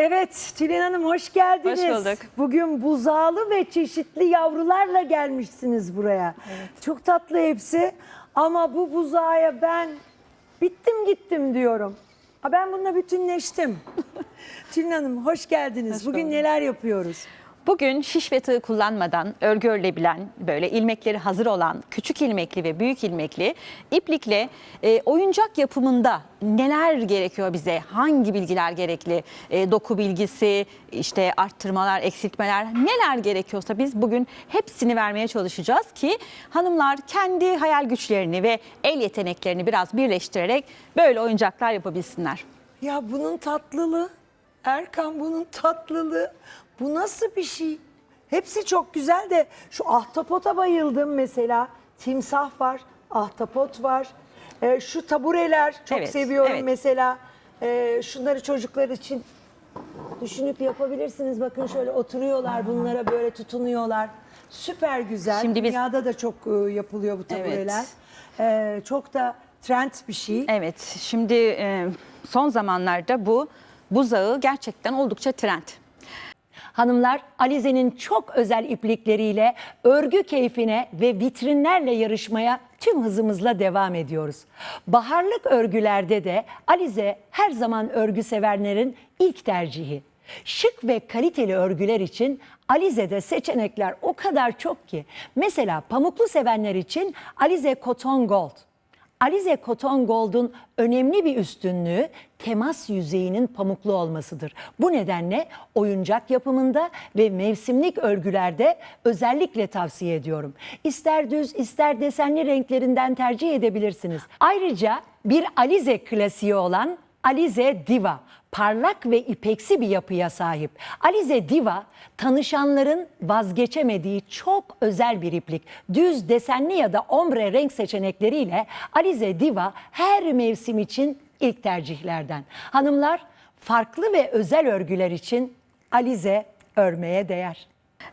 Evet Tülin Hanım hoş geldiniz. Hoş bulduk. Bugün buzağlı ve çeşitli yavrularla gelmişsiniz buraya. Çok tatlı hepsi ama bu buzağa ben bittim gittim diyorum. Ha, Ben bununla bütünleştim. Tülin Hanım hoş geldiniz. Hoş Bugün bulduk. neler yapıyoruz? Bugün şiş ve tığ kullanmadan örgü örülebilen, böyle ilmekleri hazır olan küçük ilmekli ve büyük ilmekli iplikle e, oyuncak yapımında neler gerekiyor bize? Hangi bilgiler gerekli? E, doku bilgisi, işte arttırmalar, eksiltmeler neler gerekiyorsa biz bugün hepsini vermeye çalışacağız ki hanımlar kendi hayal güçlerini ve el yeteneklerini biraz birleştirerek böyle oyuncaklar yapabilsinler. Ya bunun tatlılığı, Erkan bunun tatlılığı. Bu nasıl bir şey? Hepsi çok güzel de şu ahtapota bayıldım mesela. Timsah var, ahtapot var. Ee, şu tabureler çok Evet, seviyorum evet. mesela. Ee, şunları çocuklar için düşünüp yapabilirsiniz. Bakın şöyle oturuyorlar bunlara böyle tutunuyorlar. Süper güzel. Şimdi biz- Dünyada da çok e, yapılıyor bu tabureler. Ee, çok da trend bir şey. Evet, şimdi e, son zamanlarda bu buzağı gerçekten oldukça trend. Hanımlar Alize'nin çok özel iplikleriyle örgü keyfine ve vitrinlerle yarışmaya tüm hızımızla devam ediyoruz. Baharlık örgülerde de Alize her zaman örgü sevenlerin ilk tercihi. Şık ve kaliteli örgüler için Alize'de seçenekler o kadar çok ki. Mesela pamuklu sevenler için Alize Cotton Gold. Alize Cotton Gold'un önemli bir üstünlüğü temas yüzeyinin pamuklu olmasıdır. Bu nedenle oyuncak yapımında ve mevsimlik örgülerde özellikle tavsiye ediyorum. İster düz ister desenli renklerinden tercih edebilirsiniz. Ayrıca bir Alize klasiği olan Alize Diva parlak ve ipeksi bir yapıya sahip. Alize Diva tanışanların vazgeçemediği çok özel bir iplik. Düz desenli ya da ombre renk seçenekleriyle Alize Diva her mevsim için ilk tercihlerden. Hanımlar farklı ve özel örgüler için Alize örmeye değer.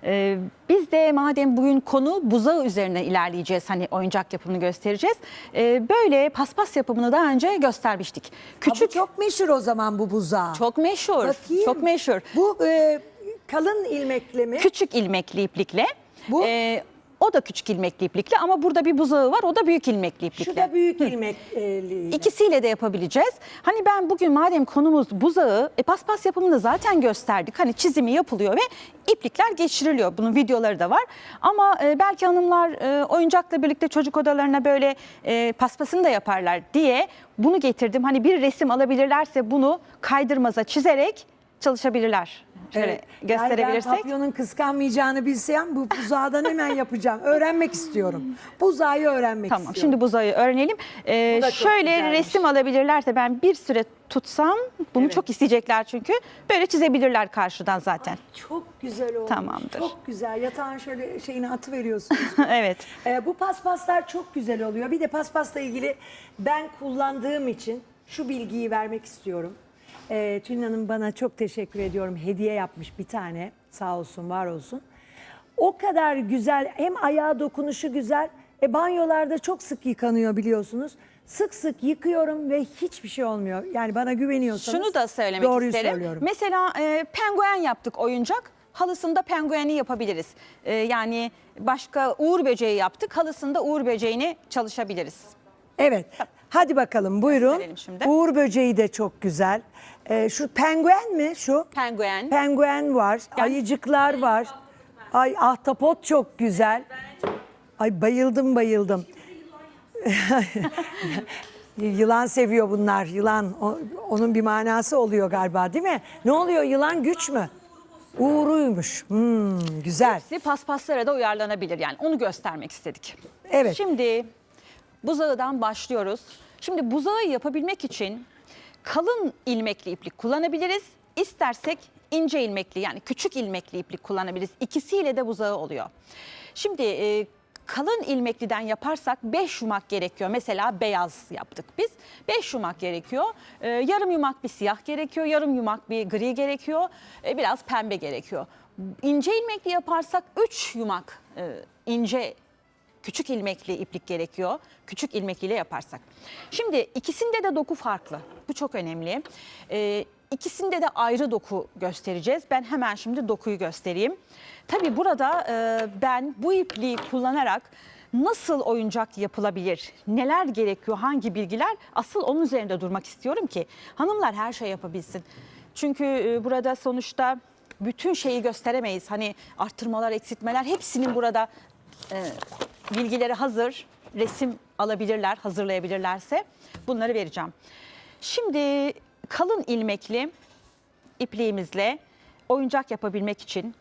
Ee, biz de madem bugün konu buzağı üzerine ilerleyeceğiz, hani oyuncak yapımını göstereceğiz. Ee, böyle paspas yapımını daha önce göstermiştik. Küçük Küçük, çok meşhur o zaman bu buzağı. çok meşhur, Bakayım. çok meşhur. Bu e, kalın ilmekli mi? Küçük ilmekli iplikle. Bu? Ee, o da küçük ilmekli iplikle ama burada bir buzağı var, o da büyük ilmekli iplikle. Şu da büyük ilmekli. İkisiyle de yapabileceğiz. Hani ben bugün madem konumuz buzağı, e, paspas yapımını zaten gösterdik. Hani çizimi yapılıyor ve iplikler geçiriliyor. Bunun videoları da var. Ama e, belki hanımlar e, oyuncakla birlikte çocuk odalarına böyle e, paspasını da yaparlar diye bunu getirdim. Hani bir resim alabilirlerse bunu kaydırmaza çizerek çalışabilirler. Şöyle Evet. Yani ben gösterebilirsek. papyonun kıskanmayacağını bilsem bu buzağdan hemen yapacağım. Öğrenmek istiyorum. Buzağı öğrenmek Tamam istiyorum. şimdi buzağı öğrenelim. Ee, şöyle güzelmiş. resim alabilirlerse ben bir süre tutsam bunu Evet. çok isteyecekler çünkü. Böyle çizebilirler karşıdan zaten. Çok güzel olmuş. Tamamdır. Çok güzel. Yatağın şöyle şeyini atı veriyorsunuz. evet. Ee, bu paspaslar çok güzel oluyor. Bir de paspasla ilgili ben kullandığım için şu bilgiyi vermek istiyorum. Ee, Tülin Hanım bana çok teşekkür ediyorum. Hediye yapmış bir tane. Sağ olsun, var olsun. O kadar güzel hem ayağa dokunuşu güzel. E, banyolarda çok sık yıkanıyor biliyorsunuz. Sık sık yıkıyorum ve hiçbir şey olmuyor. Yani bana güveniyorsanız Şunu da söylemek doğruyu isterim. söylüyorum. Mesela e, penguen yaptık oyuncak. Halısında pengueni yapabiliriz. E, yani başka uğur böceği yaptık. Halısında uğur böceğini çalışabiliriz. Evet. Hadi bakalım buyurun. Gösterelim şimdi. Uğur böceği de çok güzel. Ee, şu penguen mi şu? Penguen. Penguen var. Ayıcıklar var. Ay ahtapot çok güzel. Ay bayıldım bayıldım. Yılan seviyor bunlar. Yılan o- onun bir manası oluyor galiba değil mi? Ne oluyor yılan güç mü? Uğruymuş. Hmm, güzel. Hepsi paspaslara da uyarlanabilir yani onu göstermek istedik. Evet. Şimdi buzağıdan başlıyoruz. Şimdi buzağı yapabilmek için kalın ilmekli iplik kullanabiliriz. İstersek ince ilmekli yani küçük ilmekli iplik kullanabiliriz. İkisiyle de buzağı oluyor. Şimdi e, kalın ilmekliden yaparsak 5 yumak gerekiyor. Mesela beyaz yaptık biz. 5 yumak gerekiyor. E, yarım yumak bir siyah gerekiyor. Yarım yumak bir gri gerekiyor. E, biraz pembe gerekiyor. İnce ilmekli yaparsak 3 yumak e, ince küçük ilmekli iplik gerekiyor. Küçük ilmekliyle yaparsak. Şimdi ikisinde de doku farklı. Bu çok önemli. Ee, ikisinde de ayrı doku göstereceğiz. Ben hemen şimdi dokuyu göstereyim. Tabii burada e, ben bu ipliği kullanarak nasıl oyuncak yapılabilir, neler gerekiyor, hangi bilgiler asıl onun üzerinde durmak istiyorum ki hanımlar her şey yapabilsin. Çünkü e, burada sonuçta bütün şeyi gösteremeyiz. Hani arttırmalar, eksiltmeler hepsinin burada e, bilgileri hazır. Resim alabilirler, hazırlayabilirlerse bunları vereceğim. Şimdi kalın ilmekli ipliğimizle oyuncak yapabilmek için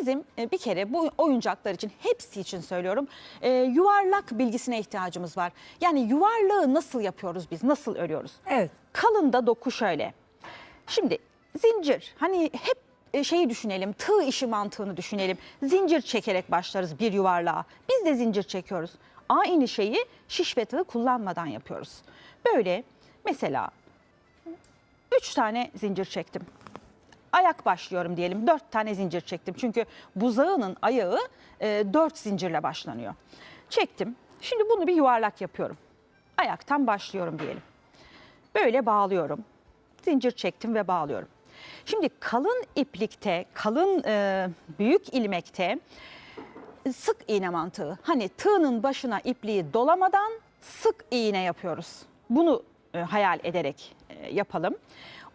bizim e, bir kere bu oyuncaklar için hepsi için söylüyorum e, yuvarlak bilgisine ihtiyacımız var. Yani yuvarlağı nasıl yapıyoruz biz, nasıl örüyoruz? Evet. Kalın da doku şöyle. Şimdi zincir hani hep e, şeyi düşünelim tığ işi mantığını düşünelim. Zincir çekerek başlarız bir yuvarlığa. Biz de zincir çekiyoruz. Aynı şeyi şiş ve tığ kullanmadan yapıyoruz. Böyle mesela üç tane zincir çektim. Ayak başlıyorum diyelim. Dört tane zincir çektim. Çünkü buzağının ayağı e, dört zincirle başlanıyor. Çektim. Şimdi bunu bir yuvarlak yapıyorum. Ayaktan başlıyorum diyelim. Böyle bağlıyorum. Zincir çektim ve bağlıyorum. Şimdi kalın iplikte, kalın e, büyük ilmekte sık iğne mantığı. Hani tığının başına ipliği dolamadan sık iğne yapıyoruz. Bunu e, hayal ederek e, yapalım.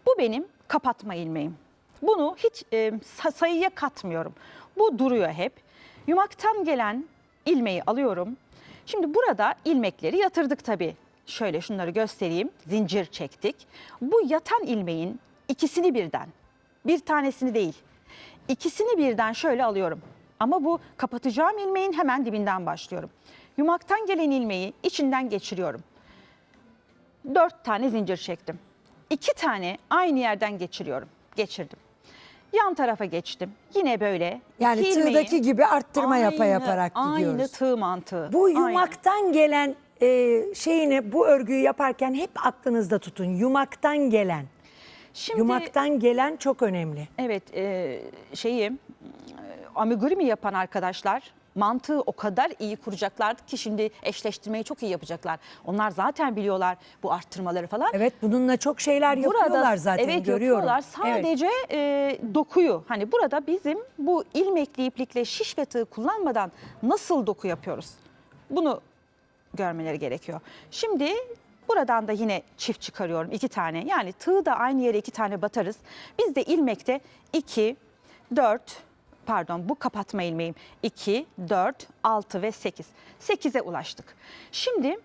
Bu benim kapatma ilmeğim. Bunu hiç e, sa- sayıya katmıyorum. Bu duruyor hep. Yumaktan gelen ilmeği alıyorum. Şimdi burada ilmekleri yatırdık tabii. Şöyle şunları göstereyim. Zincir çektik. Bu yatan ilmeğin ikisini birden, bir tanesini değil, İkisini birden şöyle alıyorum. Ama bu kapatacağım ilmeğin hemen dibinden başlıyorum. Yumaktan gelen ilmeği içinden geçiriyorum. Dört tane zincir çektim. İki tane aynı yerden geçiriyorum. Geçirdim. Yan tarafa geçtim. Yine böyle. Yani iki ilmeği- tığdaki gibi arttırma yapa Aynı- yaparak gidiyoruz. Aynı tığ mantığı. Bu Aynı. yumaktan gelen e, şeyini bu örgüyü yaparken hep aklınızda tutun. Yumaktan gelen. Şimdi, Yumaktan gelen çok önemli. Evet e, şeyi e, amigurumi yapan arkadaşlar mantığı o kadar iyi kuracaklardı ki şimdi eşleştirmeyi çok iyi yapacaklar. Onlar zaten biliyorlar bu arttırmaları falan. Evet bununla çok şeyler yapıyorlar zaten evet, görüyorum. yapıyorlar. Evet. Sadece e, dokuyu hani burada bizim bu ilmekli iplikle şiş ve tığ kullanmadan nasıl doku yapıyoruz? Bunu görmeleri gerekiyor. Şimdi buradan da yine çift çıkarıyorum iki tane. Yani tığ da aynı yere iki tane batarız. Biz de ilmekte 2, 4, pardon bu kapatma ilmeğim 2, 4, 6 ve 8. 8'e ulaştık. Şimdi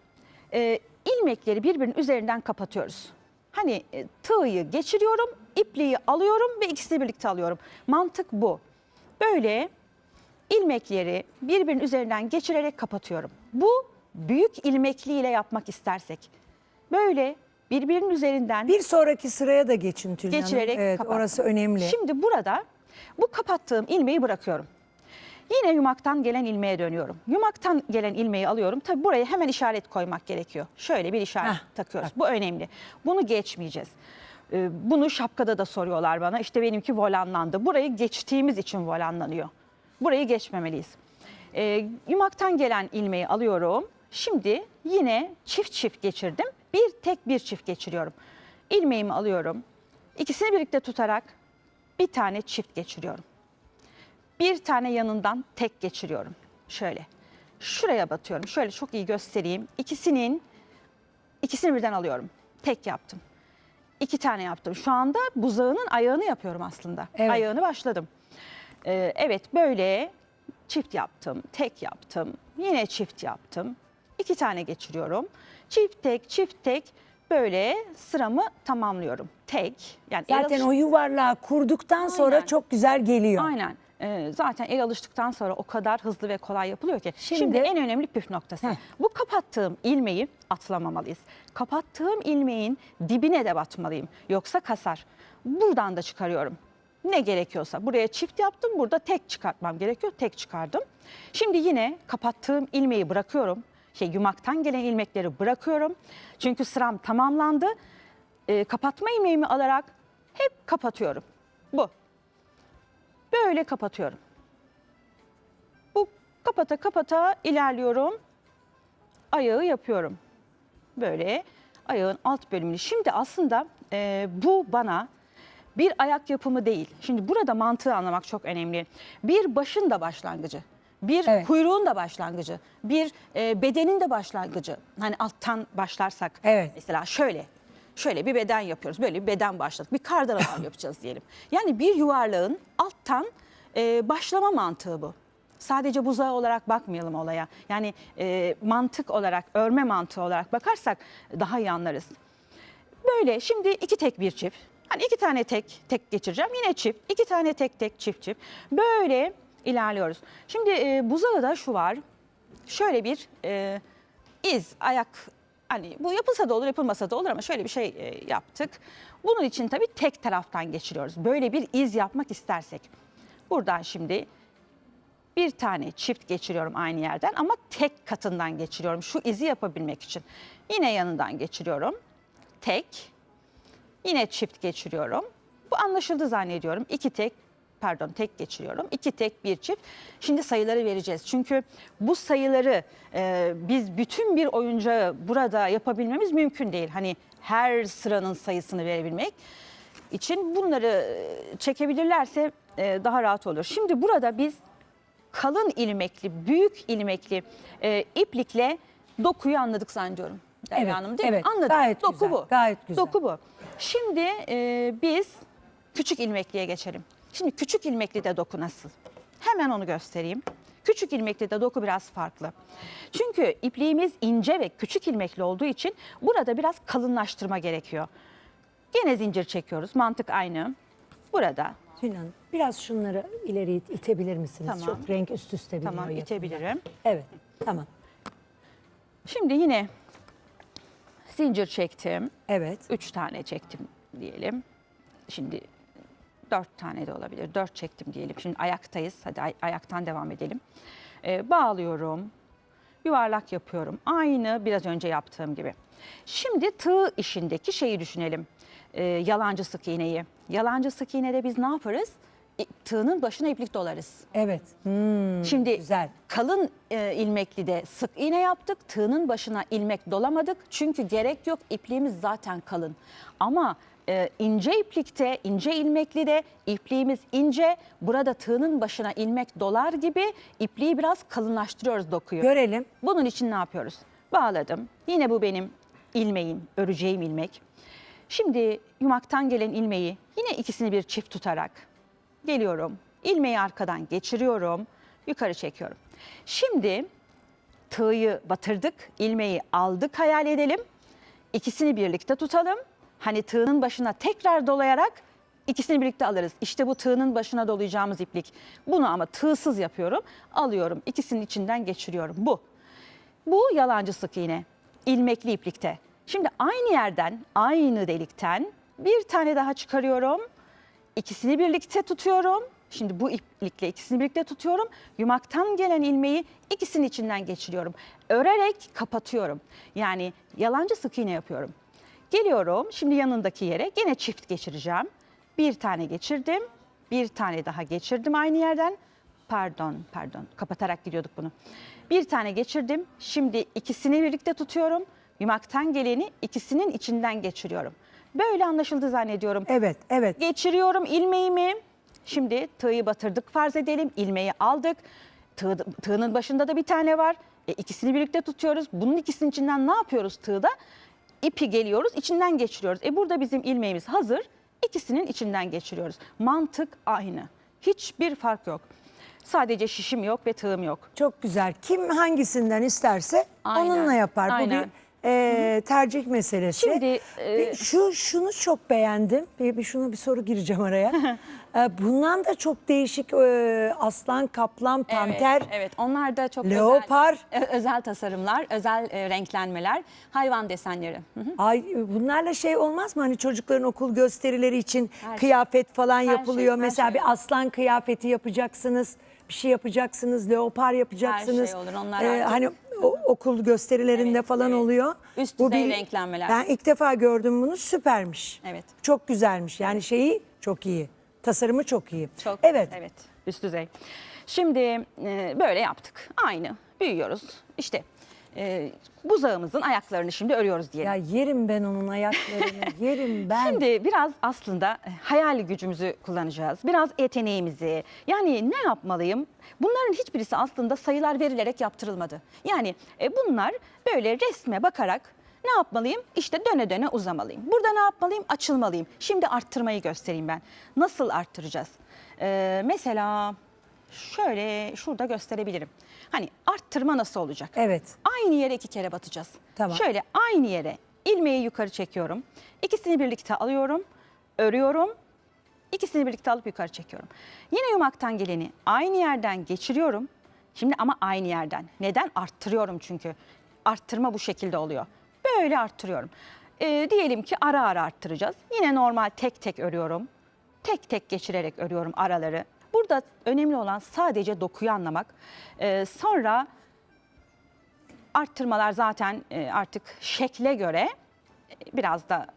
e, ilmekleri birbirinin üzerinden kapatıyoruz. Hani e, tığı geçiriyorum, ipliği alıyorum ve ikisini birlikte alıyorum. Mantık bu. Böyle ilmekleri birbirinin üzerinden geçirerek kapatıyorum. Bu büyük ilmekli ile yapmak istersek böyle birbirinin üzerinden Bir sonraki sıraya da geçin Tülin Hanım. geçirerek Evet kapattım. orası önemli. Şimdi burada bu kapattığım ilmeği bırakıyorum. Yine yumaktan gelen ilmeğe dönüyorum. Yumaktan gelen ilmeği alıyorum. Tabi buraya hemen işaret koymak gerekiyor. Şöyle bir işaret Heh, takıyoruz. Bu önemli. Bunu geçmeyeceğiz. Ee, Bunu şapkada da soruyorlar bana. İşte benimki volanlandı. Burayı geçtiğimiz için volanlanıyor. Burayı geçmemeliyiz. Ee, yumaktan gelen ilmeği alıyorum. Şimdi yine çift çift geçirdim. Bir tek bir çift geçiriyorum. İlmeğimi alıyorum. İkisini birlikte tutarak bir tane çift geçiriyorum. Bir tane yanından tek geçiriyorum. Şöyle. Şuraya batıyorum. Şöyle çok iyi göstereyim. İkisinin ikisini birden alıyorum. Tek yaptım. İki tane yaptım. Şu anda buzağının ayağını yapıyorum aslında. Evet. Ayağını başladım. Ee, evet böyle çift yaptım, tek yaptım, yine çift yaptım. İki tane geçiriyorum. Çift tek, çift tek böyle sıramı tamamlıyorum. Tek. Yani Zaten o yuvarlağı kurduktan sonra Aynen. çok güzel geliyor. Aynen. Ee, zaten el alıştıktan sonra o kadar hızlı ve kolay yapılıyor ki. Şimdi- Şimdi, en önemli püf noktası. Heh. Bu kapattığım ilmeği atlamamalıyız. Kapattığım ilmeğin dibine de batmalıyım. Yoksa kasar. Buradan da çıkarıyorum. Ne gerekiyorsa. Buraya çift yaptım. Burada tek çıkartmam gerekiyor. Tek çıkardım. Şimdi yine kapattığım ilmeği bırakıyorum. Şey yumaktan gelen ilmekleri bırakıyorum. Çünkü sıram tamamlandı. Ee, kapatma ilmeğimi alarak hep kapatıyorum. Bu. Böyle kapatıyorum. Bu kapata kapata ilerliyorum. Ayağı yapıyorum. Böyle ayağın alt bölümünü. Şimdi aslında e, bu bana Bir ayak yapımı değil. Şimdi burada mantığı anlamak çok önemli. Bir başın da başlangıcı. Bir Evet. kuyruğun da başlangıcı. Bir e, bedenin de başlangıcı. Hani alttan başlarsak. Evet. Mesela şöyle. Şöyle bir beden yapıyoruz. Böyle bir beden başladık. Bir kardan adam yapacağız diyelim. Yani bir yuvarlağın alttan e, başlama mantığı bu. Sadece buzağı olarak bakmayalım olaya. Yani e, mantık olarak, örme mantığı olarak bakarsak daha iyi anlarız. Böyle şimdi iki tek bir çift. Hani iki tane tek tek geçireceğim. Yine çift. iki tane tek tek çift çift. Böyle ilerliyoruz. Şimdi e, buzağı da şu var. Şöyle bir e, iz, ayak hani bu yapılsa da olur yapılmasa da olur ama şöyle bir şey e, yaptık. Bunun için tabii tek taraftan geçiriyoruz. Böyle bir iz yapmak istersek. Buradan şimdi bir tane çift geçiriyorum aynı yerden ama tek katından geçiriyorum şu izi yapabilmek için. Yine yanından geçiriyorum. Tek. Yine çift geçiriyorum. Bu anlaşıldı zannediyorum. İki tek pardon tek geçiriyorum. İki tek bir çift. Şimdi sayıları vereceğiz. Çünkü bu sayıları e, biz bütün bir oyuncağı burada yapabilmemiz mümkün değil. Hani her sıranın sayısını verebilmek için bunları e, çekebilirlerse e, daha rahat olur. Şimdi burada biz kalın ilmekli, büyük ilmekli e, iplikle dokuyu anladık zannediyorum. Derya Evet, Hanım değil mi? evet. Anladık. Gayet Doku güzel, bu. gayet güzel. Doku bu. Şimdi e, biz küçük ilmekliye geçelim. Şimdi küçük ilmekli de doku nasıl? Hemen onu göstereyim. Küçük ilmekli de doku biraz farklı. Çünkü ipliğimiz ince ve küçük ilmekli olduğu için burada biraz kalınlaştırma gerekiyor. Gene zincir çekiyoruz. Mantık aynı. Burada Tülin Hanım biraz şunları ileri it- itebilir misiniz? Tamam. Çok renk üst üste biniyor. tamam yapımda. itebilirim. Evet tamam. Şimdi yine zincir çektim. Evet. Üç tane çektim diyelim. Şimdi dört tane de olabilir. Dört çektim diyelim. Şimdi ayaktayız. Hadi ay- ayaktan devam edelim. Ee, bağlıyorum. Yuvarlak yapıyorum. Aynı biraz önce yaptığım gibi. Şimdi tığ işindeki şeyi düşünelim. Ee, yalancı sık iğneyi. Yalancı sık iğnede biz ne yaparız? İ- Tığının başına iplik dolarız. Evet. Hmm, Şimdi güzel. kalın e, ilmekli de sık iğne yaptık. Tığının başına ilmek dolamadık. Çünkü gerek yok ipliğimiz zaten kalın. Ama e, ince iplikte, ince ilmekli de ipliğimiz ince. Burada tığının başına ilmek dolar gibi ipliği biraz kalınlaştırıyoruz dokuyu. Görelim. Bunun için ne yapıyoruz? Bağladım. Yine bu benim ilmeğim, öreceğim ilmek. Şimdi yumaktan gelen ilmeği yine ikisini bir çift tutarak geliyorum. İlmeği arkadan geçiriyorum, yukarı çekiyorum. Şimdi tığı batırdık, ilmeği aldık hayal edelim. İkisini birlikte tutalım. Hani tığının başına tekrar dolayarak ikisini birlikte alırız. İşte bu tığının başına dolayacağımız iplik. Bunu ama tığsız yapıyorum. Alıyorum, ikisinin içinden geçiriyorum. Bu. Bu yalancı sık iğne. ilmekli iplikte. Şimdi aynı yerden, aynı delikten bir tane daha çıkarıyorum. İkisini birlikte tutuyorum. Şimdi bu iplikle ikisini birlikte tutuyorum. Yumaktan gelen ilmeği ikisinin içinden geçiriyorum. Örerek kapatıyorum. Yani yalancı sık iğne yapıyorum. Geliyorum şimdi yanındaki yere gene çift geçireceğim. Bir tane geçirdim. Bir tane daha geçirdim aynı yerden. Pardon, pardon. Kapatarak gidiyorduk bunu. Bir tane geçirdim. Şimdi ikisini birlikte tutuyorum. Yumaktan geleni ikisinin içinden geçiriyorum. Böyle anlaşıldı zannediyorum. Evet, evet. Geçiriyorum ilmeğimi. Şimdi tığı batırdık farz edelim. İlmeği aldık. Tığ, tığının başında da bir tane var. E, ikisini birlikte tutuyoruz. Bunun ikisinin içinden ne yapıyoruz tığda? İpi geliyoruz, içinden geçiriyoruz. E burada bizim ilmeğimiz hazır. İkisinin içinden geçiriyoruz. Mantık aynı. Hiçbir fark yok. Sadece şişim yok ve tığım yok. Çok güzel. Kim hangisinden isterse Aynen, onunla yapar. Bu aynen. bir e, tercih meselesi. Şimdi, e, şu şunu çok beğendim. Bir, bir şuna bir soru gireceğim araya. E, Bundan da çok değişik e, aslan, kaplan, panter. Evet, evet. Onlar da çok Leopar. özel, ö- özel tasarımlar, özel e, renklenmeler, hayvan desenleri. Hı hı. Ay bunlarla şey olmaz mı hani çocukların okul gösterileri için Her şey. kıyafet falan Her yapılıyor. şey, her Mesela şey bir aslan kıyafeti yapacaksınız. Bir şey yapacaksınız, leopar yapacaksınız. şey olur, onlar Ee, artık- hani o- okul gösterilerinde Evet, falan evet. oluyor. Üst Bu düzey bir- renklenmeler. Ben ilk defa gördüm bunu süpermiş. Evet. Çok güzelmiş. Yani şeyi çok iyi. Tasarımı çok iyi. Çok Evet. evet üst düzey. Şimdi e, böyle yaptık. Aynı büyüyoruz. İşte e, buzağımızın ayaklarını şimdi örüyoruz diyelim. Ya yerim ben onun ayaklarını, yerim ben. Şimdi biraz aslında e, hayal gücümüzü kullanacağız. Biraz yeteneğimizi. Yani ne yapmalıyım? Bunların hiçbirisi aslında sayılar verilerek yaptırılmadı. Yani e, bunlar böyle resme bakarak ne yapmalıyım? İşte döne döne uzamalıyım. Burada ne yapmalıyım? Açılmalıyım. Şimdi arttırmayı göstereyim ben. Nasıl arttıracağız? Ee, mesela şöyle şurada gösterebilirim. Hani arttırma nasıl olacak? Evet. Aynı yere iki kere batacağız. Tamam. Şöyle aynı yere ilmeği yukarı çekiyorum. İkisini birlikte alıyorum, örüyorum. İkisini birlikte alıp yukarı çekiyorum. Yine yumaktan geleni aynı yerden geçiriyorum. Şimdi ama aynı yerden. Neden? Arttırıyorum çünkü. Arttırma bu şekilde oluyor. Böyle arttırıyorum. Ee, diyelim ki ara ara arttıracağız. Yine normal tek tek örüyorum. Tek tek geçirerek örüyorum araları. Burada önemli olan sadece dokuyu anlamak. Ee, sonra arttırmalar zaten e, artık şekle göre e, biraz da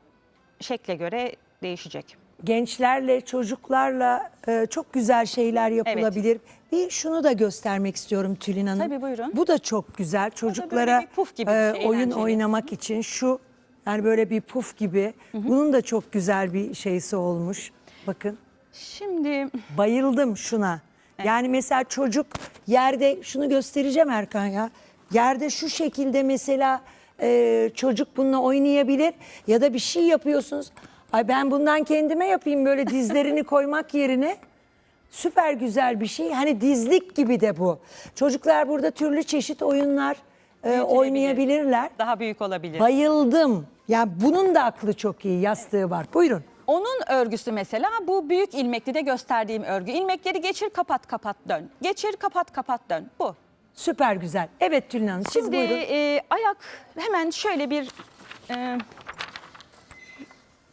şekle göre değişecek. Gençlerle, çocuklarla e, çok güzel şeyler yapılabilir. Bir şunu da göstermek istiyorum Tülin Hanım. Tabii, buyurun. Bu da çok güzel. Çocuklara bir puf gibi bir e, şey, oyun eğlenceli. oynamak için şu yani böyle bir puf gibi. Bunun da çok güzel bir şeysi olmuş. Bakın. Şimdi Bayıldım şuna. Yani mesela çocuk yerde şunu göstereceğim Erkan ya. Yerde şu şekilde mesela e, çocuk bununla oynayabilir ya da bir şey yapıyorsunuz. Ay ben bundan kendime yapayım böyle dizlerini koymak yerine. Süper güzel bir şey. Hani dizlik gibi de bu. Çocuklar burada türlü çeşit oyunlar e, oynayabilirler. daha büyük olabilir. Bayıldım. Ya bunun da aklı çok iyi. Yastığı var. Buyurun. Onun örgüsü mesela bu büyük ilmekli de gösterdiğim örgü. İlmekleri geçir kapat kapat dön. Geçir kapat kapat dön. Bu. Süper güzel. Evet Tülin Hanım siz Şimdi buyurun. e, ayak hemen şöyle bir e,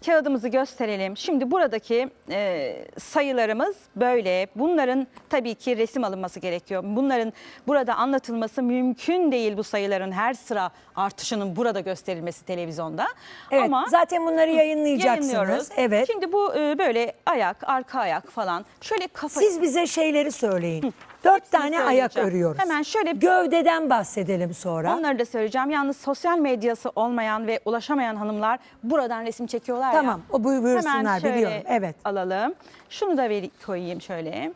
kağıdımızı gösterelim. Şimdi buradaki e, sayılarımız böyle. Bunların tabii ki resim alınması gerekiyor. Bunların burada anlatılması mümkün değil bu sayıların her sıra artışının burada gösterilmesi televizyonda. Evet, Ama zaten bunları yayınlayacaksınız. yayınlıyoruz. Evet. Şimdi bu e, böyle ayak, arka ayak falan. Şöyle kafa Siz bize şeyleri söyleyin. Dört tane ayak söyleyeceğim. örüyoruz. Hemen şöyle- Gövdeden bahsedelim sonra. Onları da söyleyeceğim. Yalnız sosyal medyası olmayan ve ulaşamayan hanımlar buradan resim çekiyorlar ya. Tamam, o buy- buyursunlar, Hemen şöyle biliyorum. Evet. alalım. Şunu da veri koyayım şöyle.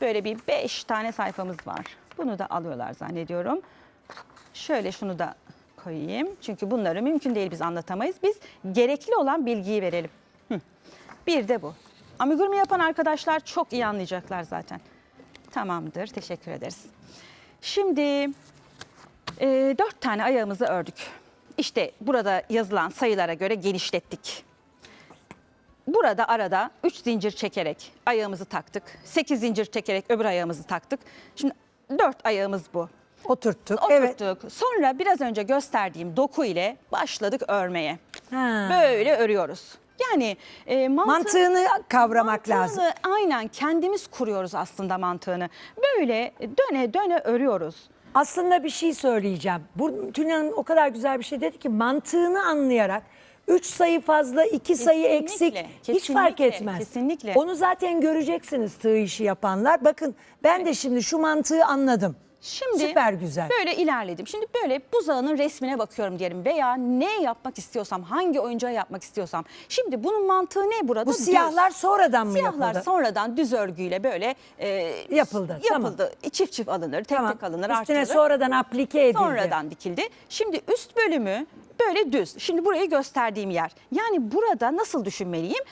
Böyle bir beş tane sayfamız var. Bunu da alıyorlar zannediyorum. Şöyle şunu da koyayım. Çünkü bunları mümkün değil biz anlatamayız. Biz gerekli olan bilgiyi verelim. Hı. Bir de bu. Amigurumi yapan arkadaşlar çok iyi anlayacaklar zaten. Tamamdır. Teşekkür ederiz. Şimdi e, dört tane ayağımızı ördük. İşte burada yazılan sayılara göre genişlettik. Burada arada 3 zincir çekerek ayağımızı taktık. 8 zincir çekerek öbür ayağımızı taktık. Şimdi 4 ayağımız bu. Oturttuk. Oturttuk. Evet. Sonra biraz önce gösterdiğim doku ile başladık örmeye. Ha. Böyle örüyoruz. Yani e, mantığı- Mantığını kavramak lazım. mantığını Aynen kendimiz kuruyoruz aslında mantığını. Böyle döne döne örüyoruz. Aslında bir şey söyleyeceğim. Bu Tülin Hanım o kadar güzel bir şey dedi ki mantığını anlayarak üç sayı fazla, iki sayı eksik Kesinlikle, hiç fark etmez. kesinlikle. Onu zaten göreceksiniz tığ işi yapanlar. Bakın ben de şimdi şu mantığı anladım. Şimdi Süper güzel. Böyle ilerledim. Şimdi böyle buzağının resmine bakıyorum diyelim veya ne yapmak istiyorsam, hangi oyuncağı yapmak istiyorsam. Şimdi bunun mantığı ne burada? Bu Düz. siyahlar sonradan mı Siyahlar yapıldı? sonradan düz örgüyle böyle e, Yapıldı, tamam. Yapıldı. Çift çift alınır, tek tek alınır, Üstüne artırılır. sonradan aplike edildi. Sonradan dikildi. Şimdi üst bölümü böyle düz. Şimdi burayı gösterdiğim yer. Yani burada nasıl düşünmeliyim?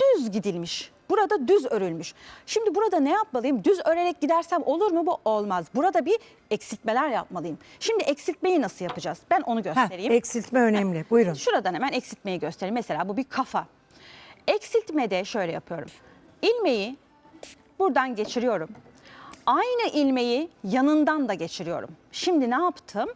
Düz gidilmiş. Burada düz örülmüş. Şimdi burada ne yapmalıyım? Düz örerek gidersem olur mu? Bu olmaz. Burada bir eksiltmeler yapmalıyım. Şimdi eksiltmeyi nasıl yapacağız? Ben onu göstereyim. eksiltme önemli. Buyurun. Şuradan hemen eksiltmeyi göstereyim. Mesela bu bir kafa. Eksiltmede şöyle yapıyorum. İlmeği buradan geçiriyorum. Aynı ilmeği yanından da geçiriyorum. Şimdi ne yaptım?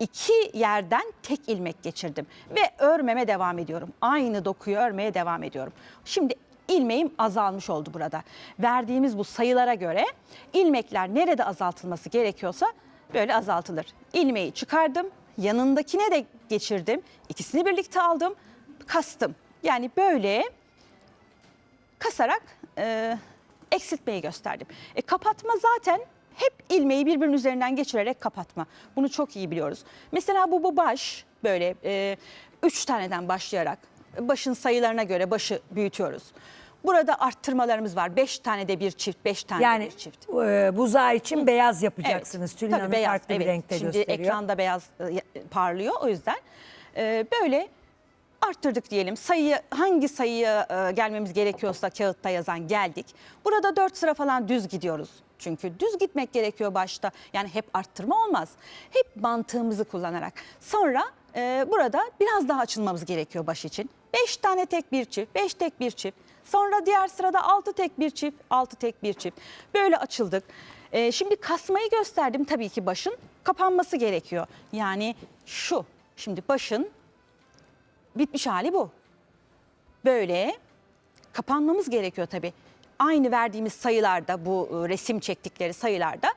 İki yerden tek ilmek geçirdim ve örmeme devam ediyorum. Aynı dokuyu örmeye devam ediyorum. Şimdi ilmeğim azalmış oldu burada. Verdiğimiz bu sayılara göre ilmekler nerede azaltılması gerekiyorsa böyle azaltılır. İlmeği çıkardım, yanındakine de geçirdim. İkisini birlikte aldım, kastım. Yani böyle kasarak e, eksiltmeyi gösterdim. E, kapatma zaten hep ilmeği birbirinin üzerinden geçirerek kapatma. Bunu çok iyi biliyoruz. Mesela bu bu baş böyle e, üç taneden başlayarak başın sayılarına göre başı büyütüyoruz. Burada arttırmalarımız var. Beş tane de bir çift, beş tane de Yani bir çift. e, buzağı için beyaz yapacaksınız. Tülin Tabii Hanım beyaz, farklı bir evet. renkte Şimdi gösteriyor. ekranda beyaz e, parlıyor o yüzden. E, böyle arttırdık diyelim. Sayıyı hangi sayıya e, gelmemiz gerekiyorsa kağıtta yazan geldik. Burada dört sıra falan düz gidiyoruz. Çünkü düz gitmek gerekiyor başta. Yani hep arttırma olmaz. Hep mantığımızı kullanarak. Sonra e, burada biraz daha açılmamız gerekiyor baş için. Beş tane tek bir çift, beş tek bir çift. Sonra diğer sırada altı tek bir çift, altı tek bir çift. Böyle açıldık. E, şimdi kasmayı gösterdim tabii ki başın kapanması gerekiyor. Yani şu. Şimdi başın bitmiş hali bu. Böyle kapanmamız gerekiyor tabii. Aynı verdiğimiz sayılarda bu e, resim çektikleri sayılarda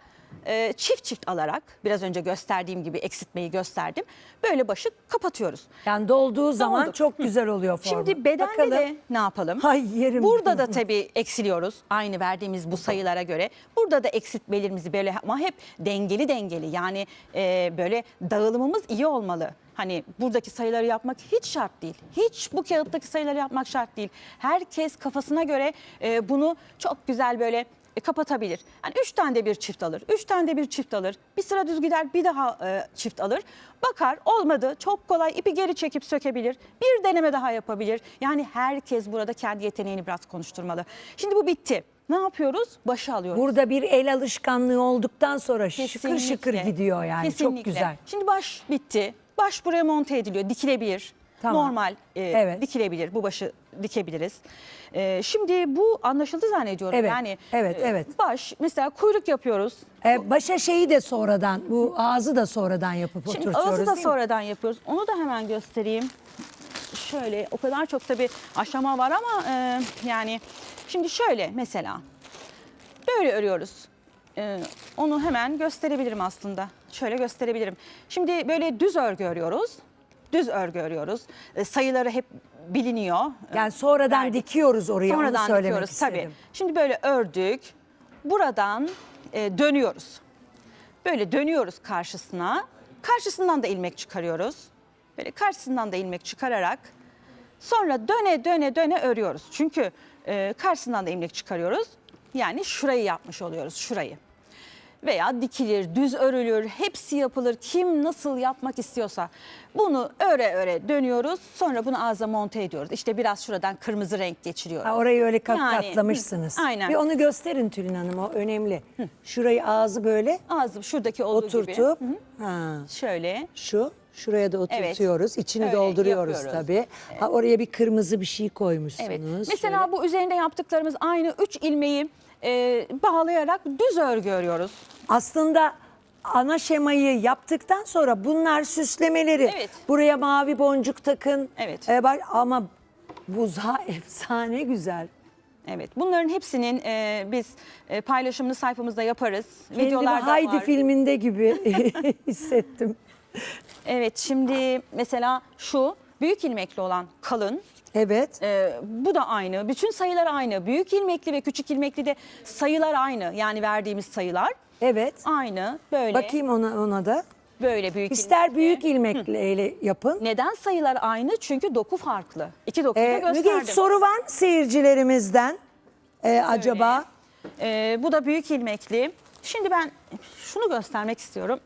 e, çift çift alarak biraz önce gösterdiğim gibi eksiltmeyi gösterdim. Böyle başı kapatıyoruz. Yani dolduğu zaman Doldu. çok güzel oluyor formu. Şimdi bedende Bakalım. de ne yapalım? Ay yerim. Burada da tabii eksiliyoruz aynı verdiğimiz bu sayılara göre. Burada da eksiltmelerimizi böyle ama hep dengeli dengeli yani e, böyle dağılımımız iyi olmalı. Hani buradaki sayıları yapmak hiç şart değil. Hiç bu kağıttaki sayıları yapmak şart değil. Herkes kafasına göre e, bunu çok güzel böyle e, kapatabilir. Yani üç tane de bir çift alır, üç tane de bir çift alır. Bir sıra düz gider, bir daha e, çift alır. Bakar olmadı, çok kolay ipi geri çekip sökebilir. Bir deneme daha yapabilir. Yani herkes burada kendi yeteneğini biraz konuşturmalı. Şimdi bu bitti. Ne yapıyoruz? Başı alıyoruz. Burada bir el alışkanlığı olduktan sonra şıkır şıkır Kesinlikle. gidiyor yani. Çok Kesinlikle. güzel. Şimdi baş bitti. Baş buraya monte ediliyor. Dikilebilir. Tamam. Normal e, Evet. dikilebilir. Bu başı dikebiliriz. E, şimdi bu anlaşıldı zannediyorum. Evet, Yani evet, e, evet. Baş mesela kuyruk yapıyoruz. Ee, başa şeyi de sonradan, bu ağzı da sonradan yapıp Şimdi oturtuyoruz ağzı da değil mi? sonradan yapıyoruz. Onu da hemen göstereyim. Şöyle o kadar çok tabii aşama var ama e, yani şimdi şöyle mesela böyle örüyoruz. E, onu hemen gösterebilirim aslında. Şöyle gösterebilirim. Şimdi böyle düz örgü örüyoruz. Düz örgü örüyoruz. E, sayıları hep biliniyor. Yani sonradan Verdik. dikiyoruz oraya onu Sonradan söylemek dikiyoruz istedim. tabii. Şimdi böyle ördük. Buradan e, dönüyoruz. Böyle dönüyoruz karşısına. Karşısından da ilmek çıkarıyoruz. Böyle karşısından da ilmek çıkararak sonra döne döne döne örüyoruz. Çünkü e, karşısından da ilmek çıkarıyoruz. Yani şurayı yapmış oluyoruz, şurayı. Veya dikilir, düz örülür, hepsi yapılır. Kim nasıl yapmak istiyorsa. Bunu öre öre dönüyoruz. Sonra bunu ağza monte ediyoruz. İşte biraz şuradan kırmızı renk geçiriyoruz. Ha, orayı öyle kat Yani, katlamışsınız. hı, aynen. Bir onu gösterin Tülin Hanım o önemli. Şurayı ağzı böyle Ağzım şuradaki olduğu gibi. oturtup ha, Şöyle. şu şuraya da oturtuyoruz. İçini Öyle dolduruyoruz yapıyoruz. tabii. Ha, oraya bir kırmızı bir şey koymuşsunuz. Evet. Şöyle. Mesela bu üzerinde yaptıklarımız aynı 3 ilmeği e, bağlayarak düz örgü örüyoruz. Aslında ana şemayı yaptıktan sonra bunlar süslemeleri. Evet. Buraya mavi boncuk takın. Evet. Ee, bak- ama buza efsane güzel. Evet. Bunların hepsinin e, biz e, paylaşımını sayfamızda yaparız. Kendimi Videolar da Haydi var. filminde gibi hissettim. Evet. Şimdi mesela şu büyük ilmekli olan kalın Evet. e, bu da aynı. Bütün sayılar aynı. Büyük ilmekli ve küçük ilmekli de sayılar aynı. Yani verdiğimiz sayılar Evet. aynı. Böyle. Bakayım ona ona da. Böyle büyük İster ilmekli. büyük ilmekle yapın. Neden sayılar aynı? Çünkü doku farklı. İki dokuyu da Ee, Müge gösterdim. hiç soru var mı seyircilerimizden? Ee, acaba? Ee, bu da büyük ilmekli. Şimdi ben şunu göstermek istiyorum.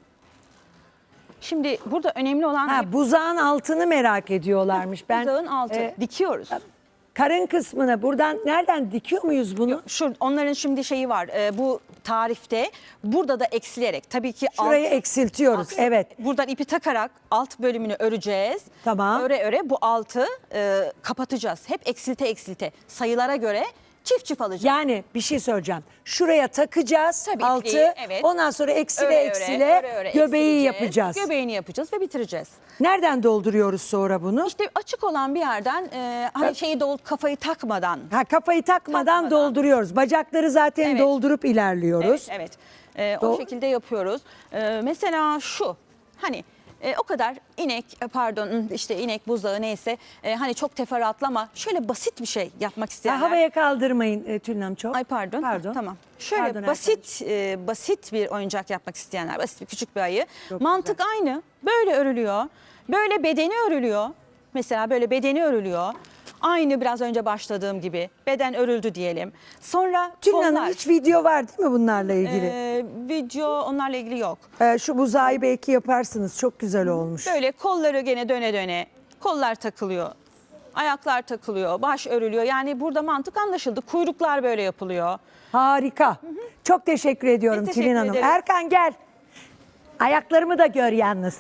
Şimdi burada önemli olan Ha, buzağın altını merak ediyorlarmış. Ben buzağın altı. e, dikiyoruz. karın kısmını buradan nereden dikiyor muyuz bunu? Şu onların şimdi şeyi var. e, bu tarifte burada da eksilerek tabii ki Şurayı alt- eksiltiyoruz. alt- Evet. Buradan ipi takarak alt bölümünü öreceğiz. Tamam. Öre öre bu altı e, kapatacağız. Hep eksilte eksilte sayılara göre çift çift alacağız. Yani bir şey söyleyeceğim. Şuraya takacağız Tabii altı. ipliği, evet. Ondan sonra eksile Öre öre, eksile öre öre göbeği eksileceğiz. yapacağız. Göbeğini yapacağız ve bitireceğiz. Nereden dolduruyoruz sonra bunu? İşte açık olan bir yerden e, hani şeyi dol kafayı takmadan. Ha kafayı takmadan, Takmadan. dolduruyoruz. Bacakları zaten Evet. doldurup ilerliyoruz. Evet, evet. E, o şekilde yapıyoruz. E, mesela şu, hani E, o kadar inek e, pardon işte inek buzağı neyse e, hani çok teferruatlama şöyle basit bir şey yapmak Ya isteyenler. havaya kaldırmayın e, Tülin çok. Ay pardon. Pardon. Tamam. Şöyle Pardon basit e, basit bir oyuncak yapmak isteyenler, basit bir küçük bir ayı. Çok Mantık aynı. Böyle örülüyor. Böyle bedeni örülüyor. Mesela böyle bedeni örülüyor. Aynı biraz önce başladığım gibi beden örüldü diyelim. Sonra Tülin Hanım kollar. hiç video var değil mi bunlarla ilgili? E, video onlarla ilgili yok. Ee, şu buzağı belki yaparsınız. Çok güzel olmuş. Böyle kolları gene döne döne kollar takılıyor. Ayaklar takılıyor, baş örülüyor. Yani burada mantık anlaşıldı. Kuyruklar böyle yapılıyor. Harika. Çok teşekkür ediyorum Biz teşekkür Tülin Hanım. ederiz. Erkan gel. Ayaklarımı da gör yalnız.